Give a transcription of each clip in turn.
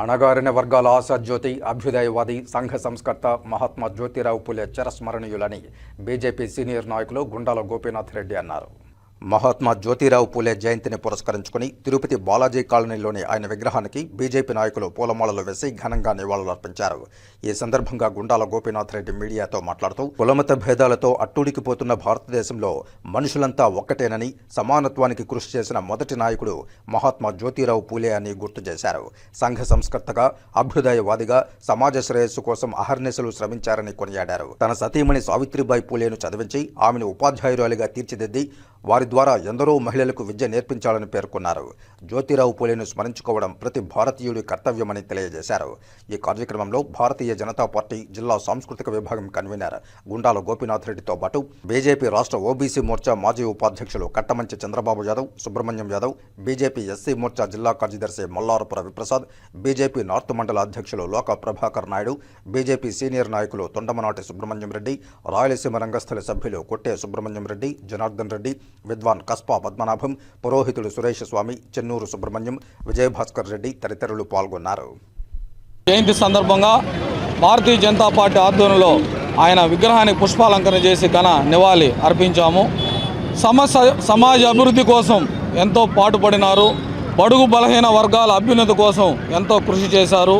అణగారిన వర్గాల ఆశాజ్యోతి అభ్యుదయవాది సంఘ సంస్కర్త మహాత్మా జ్యోతిరావు పులే చిరస్మరణీయులని బీజేపీ సీనియర్ నాయకులు గుండాల గోపీనాథ్ రెడ్డి అన్నారు. మహాత్మా జ్యోతిరావు పూలే జయంతిని పురస్కరించుకుని తిరుపతి బాలాజీ కాలనీలోని ఆయన విగ్రహానికి బీజేపీ నాయకులు పూలమాలలు వేసి ఘనంగా నివాళులర్పించారు. ఈ సందర్భంగా గుండాల గోపీనాథ్ రెడ్డి మీడియాతో మాట్లాడుతూ కులమత భేదాలతో అట్టూడికిపోతున్న భారతదేశంలో మనుషులంతా ఒక్కటేనని సమానత్వానికి కృషి చేసిన మొదటి నాయకుడు మహాత్మా జ్యోతిరావు పూలే అని గుర్తు చేశారు. సంఘ సంస్కర్తగా అభ్యుదయవాదిగా సమాజ శ్రేయస్సు కోసం అహర్నిశలు శ్రమించారని కొనియాడారు. తన సతీమణి సావిత్రిబాయి పూలేను చదివించి ఆమెను ఉపాధ్యాయురాలిగా తీర్చిదిద్ది వారి ద్వారా ఎందరో మహిళలకు విద్య నేర్పించాలని పేర్కొన్నారు. జ్యోతిరావు పూలేను స్మరించుకోవడం ప్రతి భారతీయుడి కర్తవ్యమని తెలియజేశారు. ఈ కార్యక్రమంలో భారతీయ జనతా పార్టీ జిల్లా సాంస్కృతిక విభాగం కన్వీనర్ గుండాల గోపీనాథ్ రెడ్డితో పాటు బీజేపీ రాష్ట్ర ఓబీసీ మోర్చా మాజీ ఉపాధ్యక్షులు కట్టమంచి చంద్రబాబు యాదవ్ సుబ్రహ్మణ్యం యాదవ్ బీజేపీ ఎస్సీ మోర్చా జిల్లా కార్యదర్శి మల్లారపు రవిప్రసాద్ బీజేపీ నార్త్ మండల అధ్యక్షులు లోక ప్రభాకర్ నాయుడు బీజేపీ సీనియర్ నాయకులు తొండమనాటి సుబ్రహ్మణ్యం రెడ్డి రాయలసీమ రంగస్థల సభ్యులు కొట్టే సుబ్రహ్మణ్యం రెడ్డి జనార్దన్ రెడ్డి విద్వాన్ కస్పా పద్మనాభం పురోహితుడు సురేష్ స్వామి చెన్నూరు సుబ్రహ్మణ్యం విజయభాస్కర్ రెడ్డి తదితరులు పాల్గొన్నారు. జయంతి సందర్భంగా భారతీయ జనతా పార్టీ ఆధ్వర్యంలో ఆయన విగ్రహానికి పుష్పాలంకరణ చేసి ఘన నివాళి అర్పించాము. సమస్య సమాజ అభివృద్ధి కోసం ఎంతో పాటుపడినారు. బడుగు బలహీన వర్గాల అభ్యున్నతి కోసం ఎంతో కృషి చేశారు.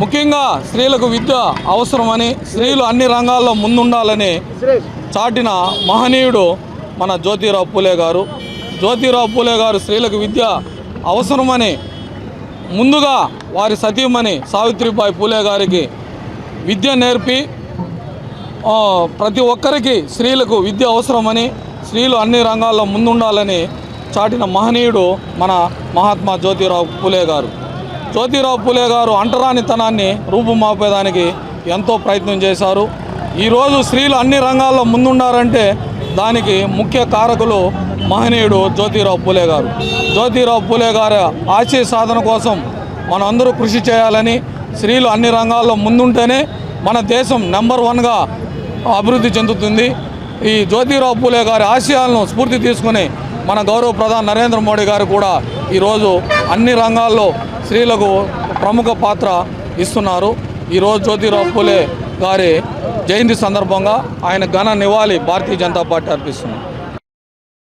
ముఖ్యంగా స్త్రీలకు విద్య అవసరమని స్త్రీలు అన్ని రంగాల్లో ముందుండాలని చాటిన మహనీయుడు మన జ్యోతిరావు పూలే గారు. జ్యోతిరావు పూలే గారు స్త్రీలకు విద్య అవసరమని ముందుగా వారి సతీమణి సావిత్రిబాయి పూలే గారికి విద్య నేర్పి ప్రతి ఒక్కరికి స్త్రీలకు విద్య అవసరమని స్త్రీలు అన్ని రంగాల్లో ముందుండాలని చాటిన మహనీయుడు మన మహాత్మా జ్యోతిరావు పూలే గారు. జ్యోతిరావు పూలే గారు అంటరానితనాన్ని రూపుమాపేదానికి ఎంతో ప్రయత్నం చేశారు. ఈరోజు స్త్రీలు అన్ని రంగాల్లో ముందుండారంటే దానికి ముఖ్య కారకులు మహనీయుడు జ్యోతిరావు పూలే గారు. జ్యోతిరావు పూలే గారి ఆశయ సాధన కోసం మనందరూ కృషి చేయాలని స్త్రీలు అన్ని రంగాల్లో ముందుంటేనే మన దేశం నెంబర్ వన్గా అభివృద్ధి చెందుతుంది. ఈ జ్యోతిరావు పూలే గారి ఆశయాలను స్ఫూర్తి తీసుకుని మన గౌరవ ప్రధాని నరేంద్ర మోడీ గారు కూడా ఈరోజు అన్ని రంగాల్లో స్త్రీలకు ప్రముఖ పాత్ర ఇస్తున్నారు. ఈరోజు జ్యోతిరావు పూలే గారి జయంతి సందర్భంగా ఆయన ఘన నివాళి భారతీయ జనతా పార్టీ అర్పిస్తున్నారు